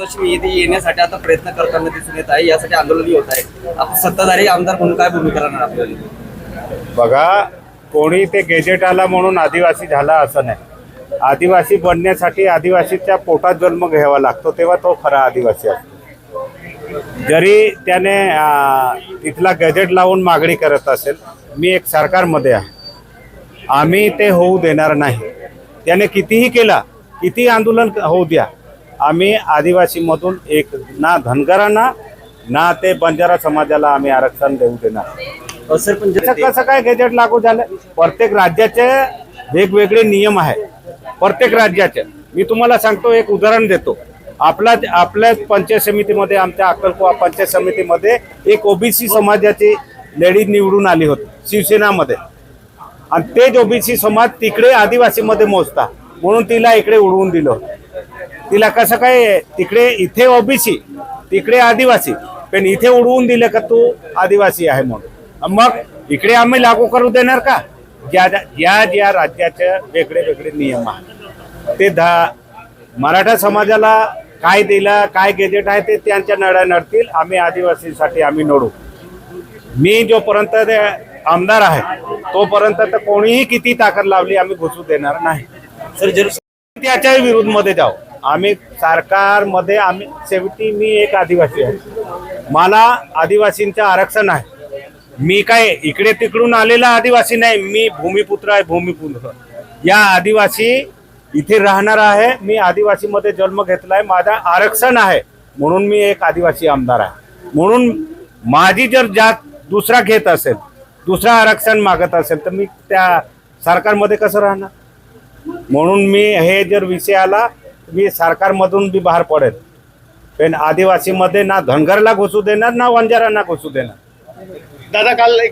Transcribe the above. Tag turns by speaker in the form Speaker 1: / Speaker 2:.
Speaker 1: मी इथे येण्यासाठी आता प्रयत्न करताना दिसून येत आहे यासाठी आंदोलनही होत आहे. आपण सत्ताधारी आमदार म्हणून काय भूमिका राहणार आपल्याला?
Speaker 2: बघा कोणी ते गेजेट आला म्हणून आदिवासी झाला असं नाही. आदिवासी बनण्यासाठी आदिवासीच्या पोटात जन्म घ्यावा लागतो तेव्हा तो खरा आदिवासी असतो. जरी त्याने तिथला गॅजेट लावून मागणी करत असेल मी एक सरकारमध्ये आहे. आम्ही ते होऊ देणार नाही. त्याने कितीही केला किती आंदोलन होऊ द्या आम्ही आदिवासीमधून एक ना धनगरांना ना ते बंजारा समाजाला आम्ही आरक्षण देऊ देणार.
Speaker 1: अ, सर पण
Speaker 2: कसं काय गॅजेट लागू झालं प्रत्येक राज्याचे वेगवेगळे नियम आहेत. प्रत्येक राज्याचे. मी तुम्हाला सांगतो एक उदाहरण देतो. आपला आपल्या पंचायत समितीमध्ये आमच्या अक्कलकुवा पंचायत समितीमध्ये एक ओबीसी समाजाची लेडी निवडून आली होती शिवसेनामध्ये. आणि तेच ओबीसी समाज तिकडे आदिवासीमध्ये मोजता. म्हणून तिला इकडे उडवून दिलं तिला कसं काय तिकडे इथे ओबीसी तिकडे आदिवासी पण इथे उडवून दिलं का तू आदिवासी आहे म्हणून? मग इकडे आम्ही लागू करू देणार का? ज्या ज्या ज्या राज्याचे वेगळे वेगळे नियम आहेत. ते धा मराठा समाजाला काय दिलं काय गेजेट आहे ते त्यांच्या नड्या नडतील आम्ही आदिवासीसाठी आम्ही नडू. मी जोपर्यंत ते आमदार आहे तोपर्यंत तर कोणीही किती ताकद लावली आम्ही घुसू देणार नाही.
Speaker 1: सर जर
Speaker 2: त्याच्या विरुद्धमध्ये जाऊ. आम्ही सरकारमध्ये आम्ही शेवटी मी एक आदिवासी आहे. मला आदिवासींचं आरक्षण आहे. मी काय इकडे तिकडून आलेला आदिवासी नाही मी भूमिपुत्र आहे भूमिपुत्र. या आदिवासी इथे राहणार आहे. मी आदिवासीमध्ये जन्म घेतला आहे माझा आरक्षण आहे. म्हणून मी एक आदिवासी आमदार आहे. म्हणून माझी जर जात दुसरा घेत असेल दुसरा आरक्षण मागत असेल तर मी त्या सरकारमध्ये कसं राहणार? म्हणून मी हे जर विषय आला मी सरकारमधून बी बाहेर पडेल. पण आदिवासीमध्ये ना धनगरला घुसू देणार ना वंजारांना घुसू देणार.
Speaker 3: दादा काल एक